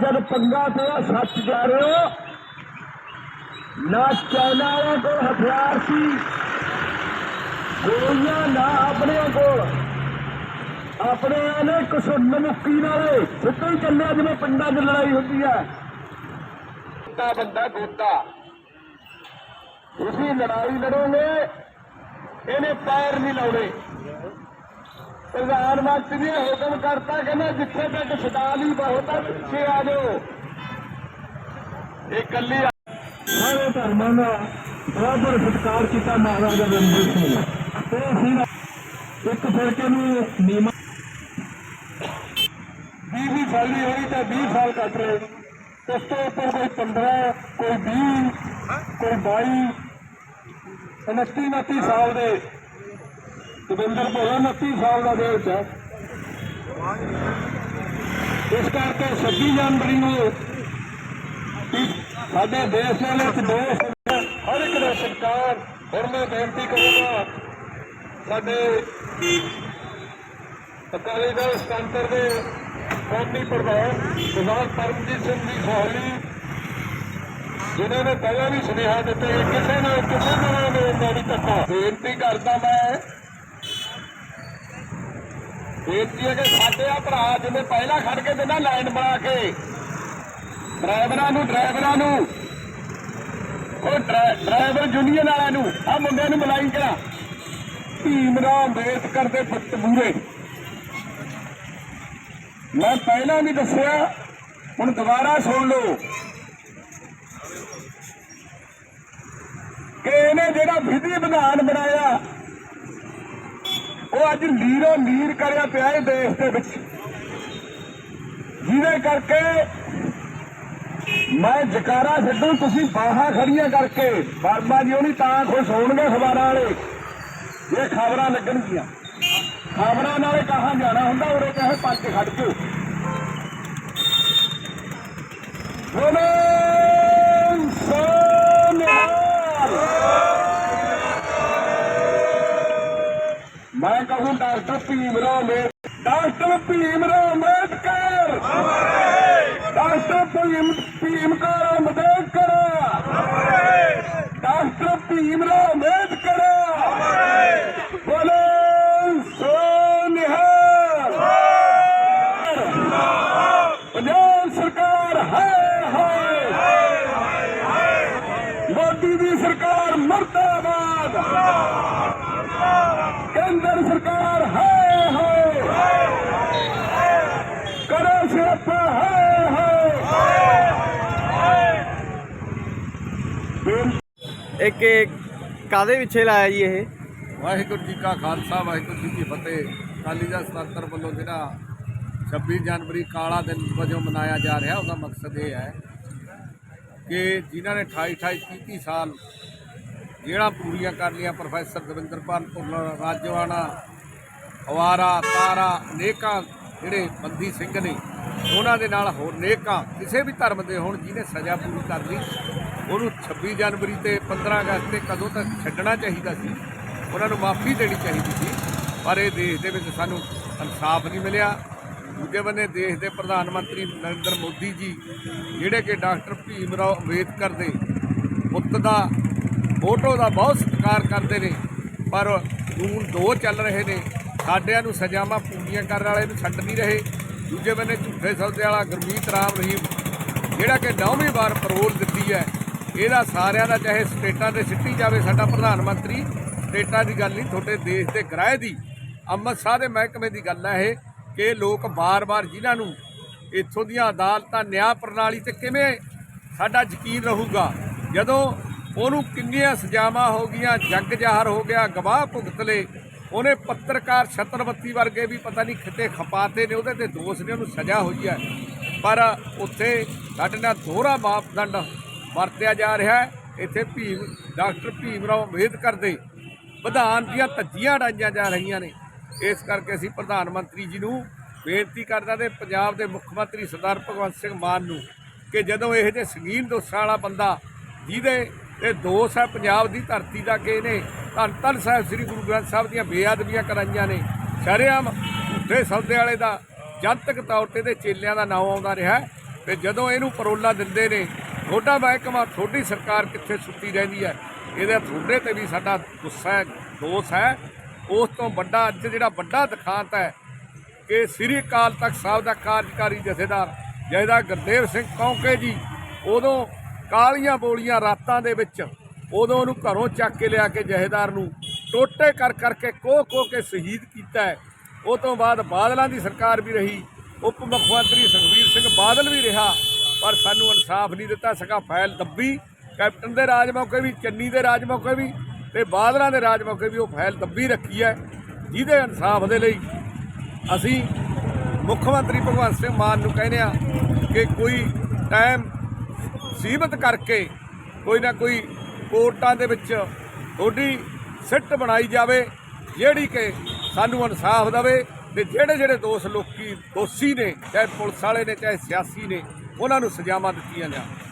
ਜਦ ਪੰਗਾ ਪਿਆ, ਸੱਚ ਜਾ ਰਹੇ ਹੋ? ਨਾ ਚਾਈਨਾ ਵਾਲਿਆਂ ਕੋਲ ਹਥਿਆਰ ਸੀ, ਗੋਲੀਆਂ ਨਾ ਆਪਣੇ ਕੋਲ। ਆਪਣੇ ਨੇ ਕੁਛ ਮੁੱਕੀ ਨਾਲੇ ਸਿੱਧੇ ਹੀ ਚੱਲਿਆ, ਜਿਵੇਂ ਪਿੰਡਾਂ 'ਚ ਲੜਾਈ ਹੁੰਦੀ ਹੈ। ਗੋਤਾ ਬੰਦਾ ਗੋਤਾ ਤੁਸੀਂ ਲੜਾਈ ਲੜੋਗੇ, ਇਹਨੇ ਪੈਰ ਨਹੀਂ ਲਾਉਣੇ। ਪ੍ਰਧਾਨ ਮੰਤਰੀ ਨੇ ਹੁਕਮ ਕਰਤਾ ਕਹਿੰਦਾ ਜਿੱਥੇ ਤੱਕ ਛਡਾ ਬਹੁਤਾ ਪਿੱਛੇ ਆ ਜਾਓ। ਇਹ ਕੱਲੀ ਸਾਰੇ ਧਰਮਾਂ ਦਾ ਬਰਾਬਰ ਸਤਿਕਾਰ ਕੀਤਾ ਮਹਾਰਾਜਾ ਰਣਜੀਤ ਸਿੰਘ ਨੇ। ਤੇ ਅਸੀਂ ਇੱਕ ਫਿਰਕੇ ਨੂੰ ਨੀਮਾ 20 20 ਸਾਲ ਦੀ ਹੋਈ ਤਾਂ 20 ਸਾਲ ਕੱਟ ਰਹੇ ਉਸ ਤੋਂ ਉੱਪਰ ਕੋਈ 15 ਕੋਈ 20 ਕੋਈ 22 29 29 ਸਾਲ ਦੇ ਦਵਿੰਦਰ ਭੋਲਾ 29 ਸਾਲ ਦਾ ਦੇ ਵਿੱਚ ਹੈ। ਇਸ ਕਰਕੇ 26 ਜਨਵਰੀ ਨੂੰ ਸਾਡੇ ਦੇਸ਼ ਦੇ ਵਿੱਚ ਦੋਸ਼ ਹਰ ਇੱਕ ਦਾ ਸਤਿਕਾਰ ਹੁਣ ਮੈਂ ਬੇਨਤੀ ਕਰੂੰਗਾ, ਸਾਡੇ ਅਕਾਲੀ ਦਲ ਸਤੰਤਰ ਦੇ ਕੌਮੀ ਪ੍ਰਧਾਨ ਸਰਦਾਰ ਪਰਮਜੀਤ ਸਿੰਘ ਜੀ ਸੋਹਲੀ, ਜਿਨ੍ਹਾਂ ਨੇ ਪਹਿਲਾਂ ਵੀ ਸੁਨੇਹਾ ਦਿੱਤੇ ਕਿਸੇ ਨੇ ਕਿਸੇ ਤਰ੍ਹਾਂ ਦੇ ਨਹੀਂ ਧੱਕਾ। ਬੇਨਤੀ ਕਰਦਾ ਮੈਂ ਬੇਨਤੀ ਹੈ ਕਿ ਸਾਡੇ ਆ ਭਰਾ ਜਿਵੇਂ ਪਹਿਲਾਂ ਖੜ ਕੇ ਦਿੰਦਾ ਲਾਈਨ ਬਣਾ ਕੇ। ਡਰਾਈਵਰਾਂ ਨੂੰ ਡਰਾਈਵਰਾਂ ਨੂੰ। ਉਹ ਡਰਾ- ਡਰਾਈਵਰ ਯੂਨੀਅਨ ਵਾਲਿਆਂ ਨੂੰ, ਆ ਮੁੰਡਿਆਂ ਨੂੰ ਮਲਾਈ ਕਰਾ। ਭੀਮ ਭੀਮਰਾਓ ਅੰਬੇਦਕਰ ਦੇ ਪੁੱਤ ਮੂਰੇ ਮੈਂ ਪਹਿਲਾਂ ਵੀ ਦੱਸਿਆ, ਹੁਣ ਦੁਬਾਰਾ ਸੁਣ ਲਓ। ਕਿ ਇਹਨੇ ਜਿਹੜਾ ਵਿਧੀ ਵਿਧਾਨ ਬਣਾਇਆ ਉਹ ਅੱਜ ਲੀਰੋ ਲੀਰ ਕਰਿਆ ਪਿਆ ਇਹ ਦੇਸ਼ ਦੇ ਵਿੱਚ। ਜਿਹਦੇ ਕਰਕੇ ਮੈਂ ਜਕਾਰਾ ਛੱਡੂ, ਤੁਸੀਂ ਬਾਹਾਂ ਖੜੀਆਂ ਕਰਕੇ। ਬਾਬਾ ਜੀ ਉਹ ਉਹਨੀ ਤਾਂ ਖੁਸ਼ ਹੋਣਗੇ ਅਖਬਾਰਾਂ ਵਾਲੇ। ਇਹ ਖਬਰਾਂ ਲੱਗਣਗੀਆਂ। ਖਬਰਾਂ ਨਾਲੇ ਕਹਾਂ ਜਾਣਾ ਹੁੰਦਾ, ਉਰੇ ਕਹੇ ਪੱਜ ਖੜ ਕੇ ਬੋਲੇ! ਮੈਂ ਕਹੂੰ ਡਾਕਟਰ ਭੀਮਰਾਓ ਨੇ ਡਾਕਟਰ ਭੀਮਰਾਓ ਅੰਬੇਦਕਰ। ਡਾਕਟਰ ਭੀਮ ਭੀਮਕਾਰ ਅੰਬੇਦਕਰ। ਡਾਕਟਰ ਭੀਮਰਾਓ ਅੰਬੇਦਕਰ ਬੋਲੇ ਸੋਨਿਹਾਲ ਪੰਜਾਬ ਸਰਕਾਰ ਹੈ ਹੈ ਮੋਦੀ ਦੀ ਸਰਕਾਰ ਮਰਦਾਬਾਦ ਕੇਂਦਰ ਸਰਕਾਰ ਹੈ ਹੈ ਕਰੋ ਸਿਆਪਾ ਹੈ ਹੈ ਇੱਕ ਕਾਦੇ ਪਿੱਛੇ ਲਾਇਆ ਜੀ ਇਹ? ਵਾਹਿਗੁਰੂ ਜੀ ਕਾ ਖਾਲਸਾ ਵਾਹਿਗੁਰੂ ਜੀ ਕੀ ਫਤਿਹ। ਅਕਾਲੀ ਦਲ ਸਤੰਤਰ ਵੱਲੋਂ ਜਿਹੜਾ 26 ਜਨਵਰੀ ਕਾਲਾ ਦਿਨ ਵਜੋਂ ਮਨਾਇਆ ਜਾ ਰਿਹਾ ਉਹਦਾ ਮਕਸਦ ਇਹ ਹੈ ਕਿ ਜਿਨ੍ਹਾਂ ਨੇ 28 28 30 30 ਸਾਲ ਜਿਹੜਾ ਪੂਰੀਆਂ ਕਰ ਲਿਆ ਪ੍ਰੋਫੈਸਰ ਦਵਿੰਦਰਪਾਲ ਭੁੱਲਰ ਰਾਜਵਾਨਾ ਹਵਾਰਾ ਤਾਰਾ ਅਨੇਕਾਂ ਜਿਹੜੇ ਬੰਦੀ ਸਿੰਘ ਨੇ ਉਹਨਾਂ ਦੇ ਨਾਲ ਹੋਰ ਨੇਕਾਂ ਕਿਸੇ ਵੀ ਧਰਮ ਦੇ ਹੋਣ ਜਿਹਨੇ ਸਜ਼ਾ ਪੂਰੀ ਕਰ ਲਈ। ਉਹਨੂੰ 26 ਜਨਵਰੀ ਤੇ 15 ਅਗਸਤ ਤੇ ਕਦੋਂ ਤੱਕ ਛੱਡਣਾ ਚਾਹੀਦਾ ਸੀ, ਉਹਨਾਂ ਨੂੰ ਮਾਫੀ ਦੇਣੀ ਚਾਹੀਦੀ ਸੀ। ਪਰ ਇਹ ਦੇਸ਼ ਦੇ ਵਿੱਚ ਸਾਨੂੰ ਇਨਸਾਫ ਨਹੀਂ ਮਿਲਿਆ। ਦੂਜੇ ਬੰਨੇ ਦੇਸ਼ ਦੇ ਪ੍ਰਧਾਨ ਮੰਤਰੀ ਨਰਿੰਦਰ ਮੋਦੀ ਜੀ, ਜਿਹੜੇ ਕਿ ਡਾਕਟਰ ਭੀਮ ਰਾਓ ਅੰਬੇਦਕਰ ਦੇ ਪੁੱਤ ਦਾ ਫੋਟੋ ਦਾ ਬਹੁਤ ਸਤਿਕਾਰ ਕਰਦੇ ਨੇ, ਪਰ ਖੂਨ ਦੋ ਚੱਲ ਰਹੇ ਨੇ। ਸਾਡਿਆਂ ਨੂੰ ਸਜ਼ਾਵਾਂ ਪੂਰੀਆਂ ਕਰਨ ਵਾਲੇ ਨੂੰ ਛੱਡ ਨਹੀਂ ਰਹੇ। ਦੂਜੇ ਬੰਨੇ ਝੂਠੇ ਸੌਦੇ ਵਾਲਾ ਗੁਰਮੀਤ ਰਾਮ ਰਹੀਮ, ਜਿਹੜਾ ਕਿ ਨੌਵੀਂ ਵਾਰ ਪਰੋਲ ਦਿੱਤੀ ਹੈ, ਇਹਦਾ ਸਾਰਿਆਂ ਦਾ ਚਾਹੇ ਸਟੇਟਾਂ ਤੇ ਸਿੱਟੀ ਜਾਵੇ ਸਾਡਾ ਪ੍ਰਧਾਨ ਮੰਤਰੀ, ਸਟੇਟਾਂ ਦੀ ਗੱਲ ਨਹੀਂ, ਤੁਹਾਡੇ ਦੇਸ਼ ਦੇ ਗ੍ਰਹਿ ਦੀ। ਅੰਮ੍ਰਿਤਸਰ ਦੇ ਮਹਿਕਮੇ ਦੀ ਗੱਲ ਹੈ ਇਹ ਕਿ ਲੋਕ ਬਾਰ-ਬਾਰ ਜਿਨ੍ਹਾਂ ਨੂੰ ਇੱਥੋਂ ਦੀਆਂ ਅਦਾਲਤਾਂ, ਨਿਆਂ ਪ੍ਰਣਾਲੀ ਤੇ ਕਿਵੇਂ ਸਾਡਾ ਯਕੀਨ ਰਹੂਗਾ, ਜਦੋਂ ਉਹਨੂੰ ਕਿੰਨੀਆਂ ਸਜ਼ਾਵਾਂ ਹੋ ਗਈਆਂ, ਜੰਗ ਜ਼ਾਹਰ ਹੋ ਗਿਆ, ਗਵਾਹ ਭੁਗਤ ਲਏ ਉਹਨੇ ਪੱਤਰਕਾਰ ਛਤਰਵਤੀ ਵਰਗੇ ਵੀ ਪਤਾ ਨਹੀਂ ਖਿੱਤੇ ਖਪਾਤੇ ਨੇ, ਉਹਦੇ ਤੇ ਦੋਸ਼ ਨੇ, ਉਹਨੂੰ ਸਜ਼ਾ ਹੋਈ ਹੈ। ਪਰ ਉੱਥੇ ਸਾਡੇ ਨਾਲ ਦੋਹਰਾ ਮਾਪਦੰਡ ਵਰਤਿਆ ਜਾ ਰਿਹਾ ਹੈ। ਇੱਥੇ ਭੀਮ, ਡਾਕਟਰ ਭੀਮ ਰਾਓ ਅੰਬੇਦਕਰ ਦੇ ਵਿਧਾਨ ਦੀਆਂ ਧੱਜੀਆਂ ਉਡਾਈਆਂ ਜਾ ਰਹੀਆਂ ਨੇ। ਇਸ ਕਰਕੇ ਅਸੀਂ ਪ੍ਰਧਾਨ ਮੰਤਰੀ ਜੀ ਨੂੰ ਬੇਨਤੀ ਕਰਦਾ ਤੇ ਪੰਜਾਬ ਦੇ ਮੁੱਖ ਮੰਤਰੀ ਸਰਦਾਰ ਭਗਵੰਤ ਸਿੰਘ ਮਾਨ ਨੂੰ ਕਿ ਜਦੋਂ ਇਹੋ ਜਿਹੇ ਸੰਗੀਨ ਦੋਸ਼ਾਂ ਵਾਲਾ ਬੰਦਾ ਜਿਹਦੇ ਇਹ ਦੋਸ਼ ਹੈ, ਪੰਜਾਬ ਦੀ ਧਰਤੀ ਦਾ ਕਿ ਇਹਨੇ ਧੰਨ ਧੰਨ ਸਾਹਿਬ, ਸ੍ਰੀ ਗੁਰੂ ਗ੍ਰੰਥ ਸਾਹਿਬ ਦੀਆਂ ਬੇਅਦਬੀਆਂ ਕਰਾਈਆਂ ਨੇ ਸ਼ਰੇਆਮ ਝੂਠੇ ਸੌਦੇ ਵਾਲੇ ਦਾ ਜਨਤਕ ਤੌਰ ਤੇ ਦੇ ਚੇਲਿਆਂ ਦਾ ਨਾਮ ਆਉਂਦਾ ਰਿਹਾ ਹੈ। ਤੇ ਜਦੋਂ ਇਹਨੂੰ ਪਰੋਲਾ ਦਿੰਦੇ ਨੇ, ਤੁਹਾਡਾ ਮਹਿਕਮਾ, ਤੁਹਾਡੀ ਸਰਕਾਰ ਕਿੱਥੇ ਸੁੱਤੀ ਰਹਿੰਦੀ ਹੈ ਇਹਦੇ ਤੁਹਾਡੇ ਤੇ ਵੀ ਸਾਡਾ ਗੁੱਸਾ ਹੈ, ਦੋਸ਼ ਹੈ ਉਸ ਤੋਂ ਵੱਡਾ ਅੱਜ ਜਿਹੜਾ ਵੱਡਾ ਦਿਖਾਂਤ ਹੈ ਕਿ ਸ੍ਰੀ ਅਕਾਲ ਤਖਤ ਸਾਹਿਬ ਦਾ ਕਾਰਜਕਾਰੀ ਜਥੇਦਾਰ ਜਥੇਦਾਰ ਗੁਰਦੇਵ ਸਿੰਘ ਕੌਂਕੇ ਜੀ, ਉਦੋਂ ਕਾਲੀਆਂ ਬੋਲੀਆਂ ਰਾਤਾਂ ਦੇ ਵਿੱਚ ਉਦੋਂ ਉਹਨੂੰ ਘਰੋਂ ਚੱਕ ਕੇ ਲਿਆ ਕੇ ਜਥੇਦਾਰ ਨੂੰ, ਟੋਟੇ ਕਰ ਕਰਕੇ ਕੋਹ ਕੋਹ ਕੇ ਸ਼ਹੀਦ ਕੀਤਾ ਉਹ ਤੋਂ ਬਾਅਦ ਬਾਦਲਾਂ ਦੀ ਸਰਕਾਰ ਵੀ ਰਹੀ, ਉਪ ਮੁੱਖ ਮੰਤਰੀ ਸੁਖਬੀਰ ਸਿੰਘ ਬਾਦਲ ਵੀ ਰਿਹਾ, ਪਰ ਸਾਨੂੰ ਇਨਸਾਫ ਨਹੀਂ ਦਿੱਤਾ ਸਕਾ ਫਾਈਲ ਦੱਬੀ। ਕੈਪਟਨ ਦੇ ਰਾਜ ਮੌਕੇ ਵੀ, ਚੰਨੀ ਦੇ ਰਾਜ ਮੌਕੇ ਵੀ ਤੇ ਬਾਦਲਾਂ ਦੇ ਰਾਜ ਮੌਕੇ ਵੀ ਉਹ ਫਾਈਲ ਦੱਬੀ ਰੱਖੀ ਹੈ, ਜਿਹਦੇ ਇਨਸਾਫ ਦੇ ਲਈ ਅਸੀਂ ਮੁੱਖ ਮੰਤਰੀ ਭਗਵੰਤ ਸਿੰਘ ਮਾਨ ਨੂੰ ਕਹਿੰਦੇ ਆ ਕਿ ਕੋਈ ਟਾਈਮ ਸੀਮਤ ਕਰਕੇ ਕੋਈ ਨਾ ਕੋਈ ਕੋਰਟਾਂ ਦੇ ਵਿੱਚ ਤੁਹਾਡੀ ਸਿੱਟ ਬਣਾਈ ਜਾਵੇ, ਜਿਹੜੀ ਕਿ ਸਾਨੂੰ ਇਨਸਾਫ ਦੇਵੇ ਤੇ ਜਿਹੜੇ ਜਿਹੜੇ ਦੋਸ਼ ਲੋਕੀ, ਦੋਸ਼ੀ ਨੇ, ਚਾਹੇ ਪੁਲਿਸ ਵਾਲੇ ਨੇ, ਚਾਹੇ ਸਿਆਸੀ ਨੇ, ਉਹਨਾਂ ਨੂੰ ਸਜ਼ਾਵਾਂ ਦਿੱਤੀਆਂ ਜਾਣ।